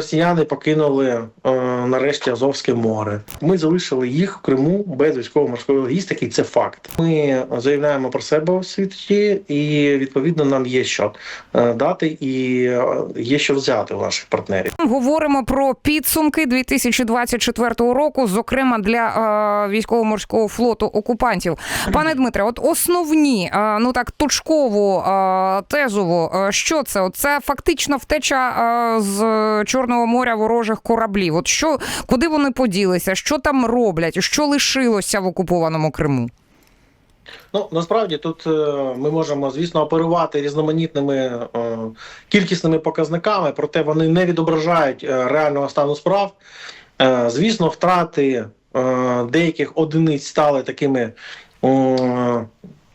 росіяни покинули е, нарешті Азовське море. Ми залишили їх в Криму без військово-морської логістики. Це факт. Ми заявляємо про себе у світі, і відповідно нам є що е, дати і е, є що взяти у наших партнерів. Говоримо про підсумки 2024 року, зокрема для е, військово-морського флоту окупантів. Пане Дмитре, от основні, е, ну так точково е, тезово, е, що це? Це фактично втеча е, з Чорного моря ворожих кораблів. От що куди вони поділися? Що там роблять? Що лишилося в окупованому Криму? Ну насправді тут е, ми можемо, звісно, оперувати різноманітними е, кількісними показниками, проте вони не відображають е, реального стану справ. Звісно, втрати деяких одиниць стали такими.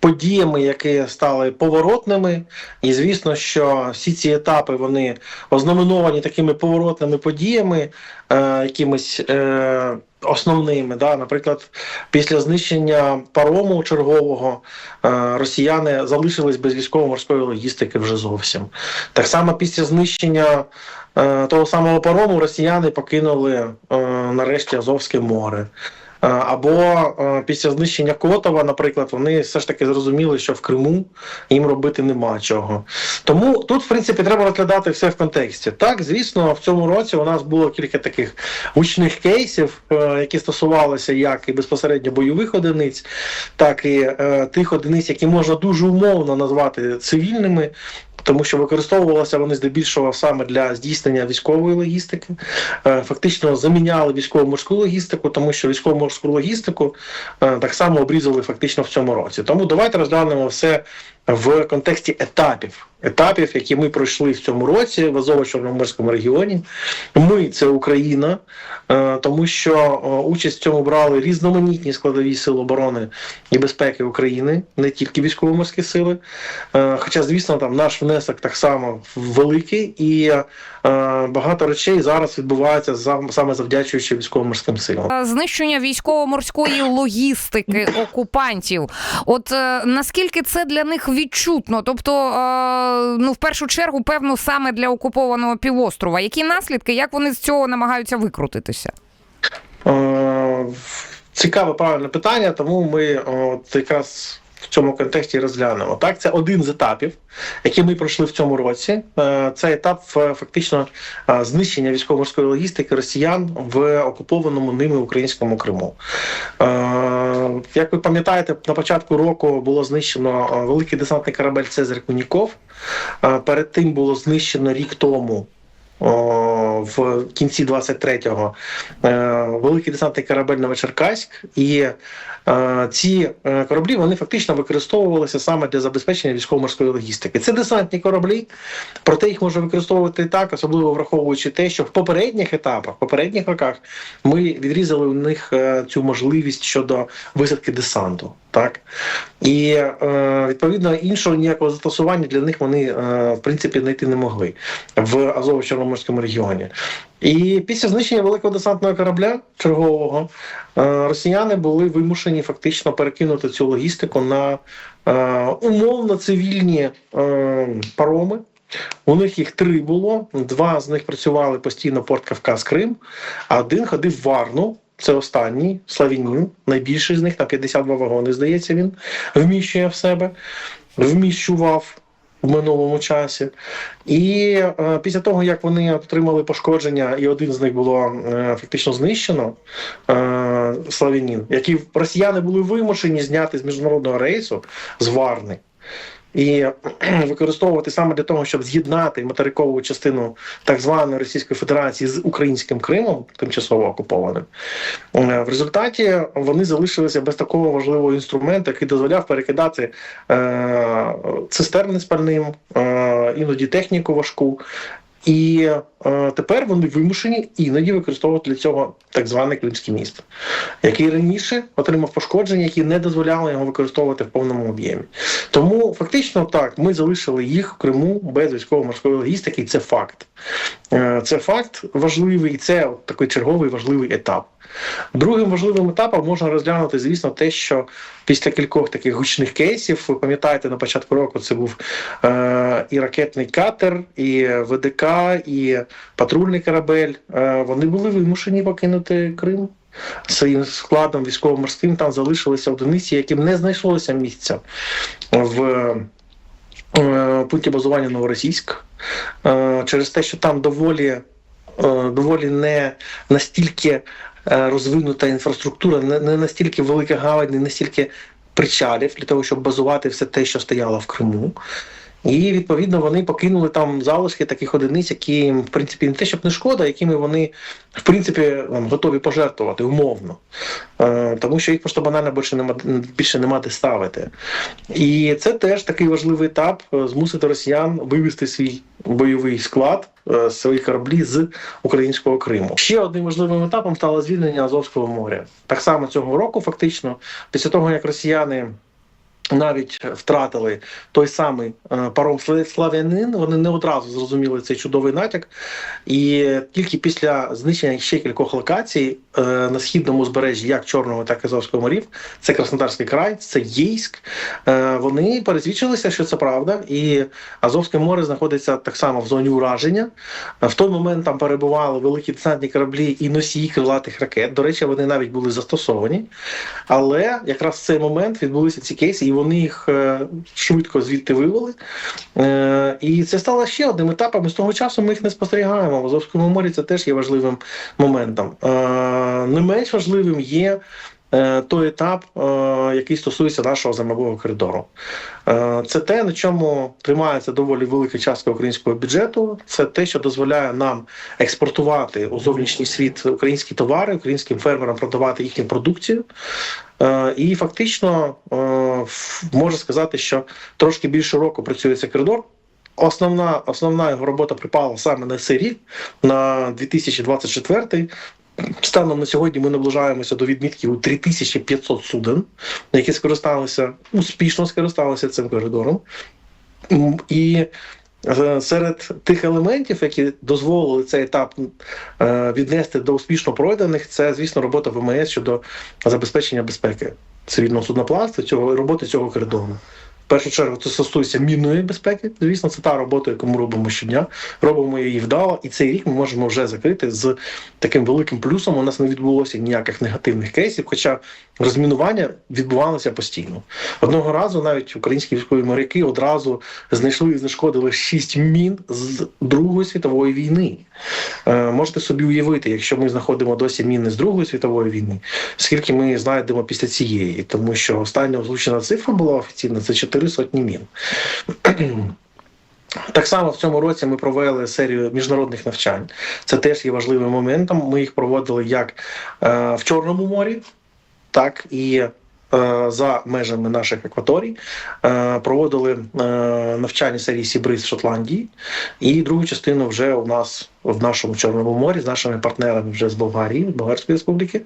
Подіями, які стали поворотними, і звісно, що всі ці етапи вони ознаменовані такими поворотними подіями, е, якимись е, основними. Да? Наприклад, після знищення парому чергового е, росіяни залишились без військово-морської логістики вже зовсім. Так само після знищення е, того самого парому росіяни покинули е, нарешті Азовське море. Е, Або е, після знищення Котова, наприклад, вони все ж таки зрозуміли, що в Криму їм робити нема чого. Тому тут, в принципі, треба розглядати все в контексті. Так, звісно, в цьому році у нас було кілька таких гучних кейсів, е, які стосувалися як і безпосередньо бойових одиниць, так і тих одиниць, які можна дуже умовно назвати цивільними. Тому що використовувалися вони здебільшого саме для здійснення військової логістики, Е, фактично заміняли військово-морську логістику, тому що військово-морську логістику е, так само обрізали фактично в цьому році. Тому давайте розглянемо все в контексті етапів, етапів, які ми пройшли в цьому році в Азово-Чорноморському регіоні. Ми це Україна, е, тому що е, участь в цьому брали різноманітні складові сил оборони і безпеки України, не тільки військово-морські сили. Е, Хоча, звісно, там наш внесок так само великий, і багато речей зараз відбувається саме завдячуючи військово-морським силам. Знищення військово-морської логістики окупантів. От наскільки це для них відчутно? Тобто, ну в першу чергу, певно, саме для окупованого півострова. Які наслідки, як вони з цього намагаються викрутитися? Е, Цікаве правильне питання, тому ми е, от якраз цьому контексті розглянемо. Так, це один з етапів, які ми пройшли в цьому році. Е, Це етап е, фактично е, знищення військово-морської логістики росіян в окупованому ними українському Криму. Як ви пам'ятаєте, на початку року було знищено великий десантний корабель Цезарь Куніков. Перед тим було знищено рік тому. В кінці 23-го е, великий десантний корабель Новочеркаськ, і е, ці е, кораблі вони фактично використовувалися саме для забезпечення військово-морської логістики. Це десантні кораблі, проте їх можна використовувати і так, особливо враховуючи те, що в попередніх етапах, в попередніх роках, ми відрізали у них цю можливість щодо висадки десанту. Так і е, відповідно іншого ніякого застосування для них вони е, в принципі знайти не могли в Азово-Чорноморському регіоні. І після знищення великого десантного корабля чергового е, росіяни були вимушені фактично перекинути цю логістику на умовно цивільні пароми. У них їх три було. Два з них працювали постійно порт Кавказ Крим, а один ходив в Варну. Це останній Славінін, найбільший з них, на 52 вагони, здається, він вміщує в себе, вміщував в минулому часі. І е, після того, як вони отримали пошкодження, і один з них було е, фактично знищено, е, Славінін, який росіяни були вимушені зняти з міжнародного рейсу з Варни. І використовувати саме для того, щоб з'єднати материкову частину так званої Російської Федерації з українським Кримом, тимчасово окупованим. Е, В результаті вони залишилися без такого важливого інструменту, який дозволяв перекидати е, цистерни з пальним, е, іноді техніку важку. І е, тепер вони вимушені іноді використовувати для цього так званий Кримський міст, який раніше отримав пошкодження, які не дозволяли його використовувати в повному об'ємі. Тому фактично так ми залишили їх в Криму без військово-морської логістики, і це факт. Е, Це факт важливий, і це такий черговий важливий етап. Другим важливим етапом можна розглянути, звісно, те, що після кількох таких гучних кейсів, ви пам'ятаєте, на початку року це був е, і ракетний катер, і ВДК, і патрульний корабель, е, вони були вимушені покинути Крим. Своїм складом військово-морським там залишилися одиниці, яким не знайшлося місця в е, пункті базування Новоросійськ. Е, Через те, що там доволі, е, доволі не настільки е, розвинута інфраструктура, не настільки велика гавань, не настільки причалів для того, щоб базувати все те, що стояло в Криму. І відповідно вони покинули там залишки таких одиниць, які в принципі не те, щоб не шкода, якими вони в принципі готові пожертвувати умовно, е, тому що їх просто банально більше нема більше нема де ставити. І це теж такий важливий етап е, змусити росіян вивести свій бойовий склад, е, свої кораблі з українського Криму. Ще одним важливим етапом стало звільнення Азовського моря. Так само цього року, фактично, після того як росіяни. Навіть втратили той самий е, паром Слав'янин. Вони не одразу зрозуміли цей чудовий натяк. І тільки після знищення ще кількох локацій е, на східному узбережжі, як Чорного, так і Азовського морів, це Краснодарський край, це Єйськ. е, Вони пересвідчилися, що це правда, і Азовське море знаходиться так само в зоні ураження. В той момент там перебували великі десантні кораблі і носії крилатих ракет. До речі, вони навіть були застосовані. Але якраз в цей момент відбулися ці кейси, і вони їх е, швидко звідти вивели. Е, І це стало ще одним етапом. З того часу ми їх не спостерігаємо. В Азовському морі це теж є важливим моментом. Е, Не менш важливим є. Той етап, який стосується нашого зернового коридору, це те, на чому тримається доволі велика частка українського бюджету. Це те, що дозволяє нам експортувати у зовнішній світ українські товари, українським фермерам продавати їхню продукцію. Е, І фактично е, можу сказати, що трошки більше року працює цей коридор. Основна, основна його робота припала саме на цей рік, на 2024. Станом на сьогодні ми наближаємося до відмітки у 3500 суден, які скористалися успішно скористалися цим коридором. І серед тих елементів, які дозволили цей етап е, віднести до успішно пройдених, це, звісно, робота ВМС щодо забезпечення безпеки цивільного судноплавства, цього роботи цього коридору. В першу чергу це стосується мінної безпеки. Звісно, це та робота, яку ми робимо щодня. Робимо її вдало, і цей рік ми можемо вже закрити з таким великим плюсом. У нас не відбулося ніяких негативних кейсів, хоча розмінування відбувалося постійно. Одного разу навіть українські військові моряки одразу знайшли і знешкодили шість мін з Другої світової війни. Е, можете собі уявити, якщо ми знаходимо досі міни з Другої світової війни, скільки ми знайдемо після цієї, тому що остання озвучена цифра була офіційна це 4 сотні мін. Так само в цьому році ми провели серію міжнародних навчань. Це теж є важливим моментом. Ми їх проводили як е, в Чорному морі, так і за межами наших акваторій. Е, проводили е, навчання серії Сібриз в Шотландії, і другу частину вже у нас в нашому Чорному морі з нашими партнерами вже з Болгарії, з Болгарської республіки.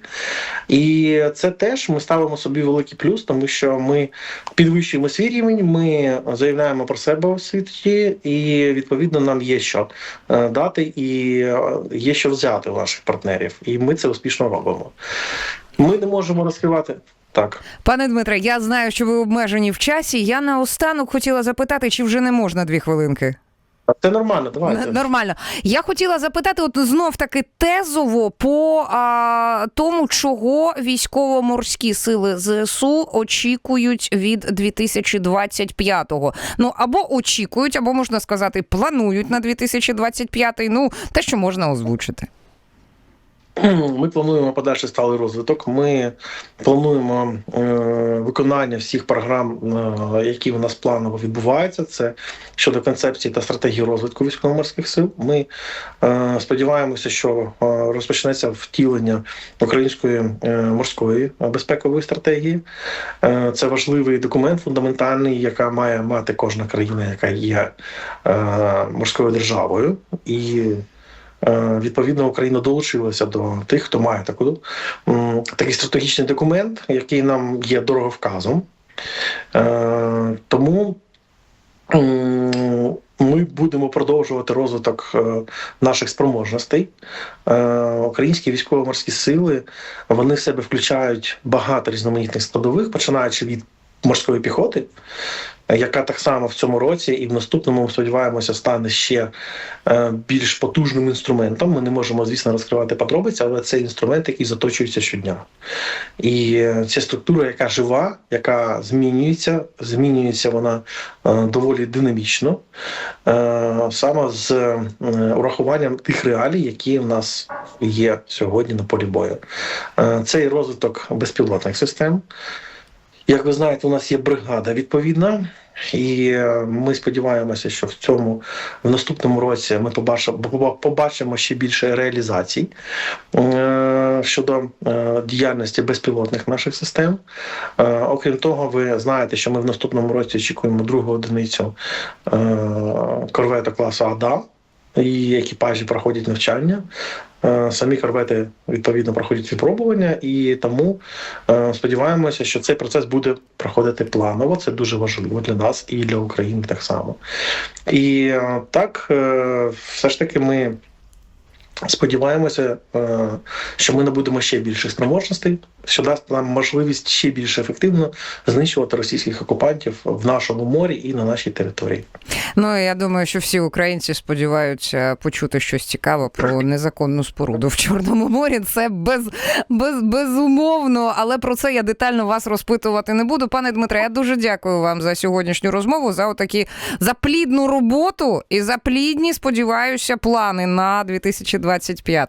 І це теж ми ставимо собі великий плюс, тому що ми підвищуємо свій рівень, ми заявляємо про себе у світі, і відповідно нам є що е, дати, і е, є що взяти у наших партнерів. І ми це успішно робимо. Ми не можемо розкривати. Так, Пане Дмитре, я знаю, що ви обмежені в часі. Я наостанок хотіла запитати, чи вже не можна дві хвилинки. це нормально. Давайте Нормально. Я хотіла запитати, от знов таки тезово по а, тому, чого військово-морські сили ЗСУ очікують від 2025-го. Ну або очікують, або можна сказати, планують на 2025-й. Ну те, що можна озвучити. Ми плануємо подальший сталий розвиток. Ми плануємо е, виконання всіх програм, е, які у нас планово відбуваються. Це щодо концепції та стратегії розвитку військово-морських сил. Ми е, сподіваємося, що е, розпочнеться втілення української е, морської безпекової стратегії. Е, це важливий документ, фундаментальний, яка має мати кожна країна, яка є е, морською державою. І Відповідно, Україна долучилася до тих, хто має таку, такий стратегічний документ, який нам є дороговказом. Е, Тому ми будемо продовжувати розвиток е, наших спроможностей. Е, Українські військово-морські сили вони в себе включають багато різноманітних складових, починаючи від морської піхоти, яка так само в цьому році і в наступному ми сподіваємося стане ще е, більш потужним інструментом. Ми не можемо, звісно, розкривати подробиці, але це інструмент, який заточується щодня. І е, це структура, яка жива, яка змінюється, змінюється вона е, доволі динамічно, саме з урахуванням тих реалій, які в нас є сьогодні на полі бою. Це і розвиток безпілотних систем. Як ви знаєте, у нас є бригада відповідна, і е, ми сподіваємося, що в цьому в наступному році ми побачимо, ще більше реалізацій е, щодо е, діяльності безпілотних наших систем. Окрім того, ви знаєте, що ми в наступному році очікуємо другу одиницю корвету класу АДА. Її екіпажі проходять навчання. Е, Самі корвети відповідно проходять випробування, і тому е, сподіваємося, що цей процес буде проходити планово. Це дуже важливо для нас і для України так само. І е, так, все ж таки, ми сподіваємося, що ми набудемо ще більше спроможностей, що дасть нам можливість ще більш ефективно знищувати російських окупантів в нашому морі і на нашій території. Ну я думаю, що всі українці сподіваються почути щось цікаве про незаконну споруду в Чорному морі. Це без, без, безумовно, але про це я детально вас розпитувати не буду. Пане Дмитре, я дуже дякую вам за сьогоднішню розмову, за отакі за плідну роботу і за плідні, сподіваюся, плани на 2025.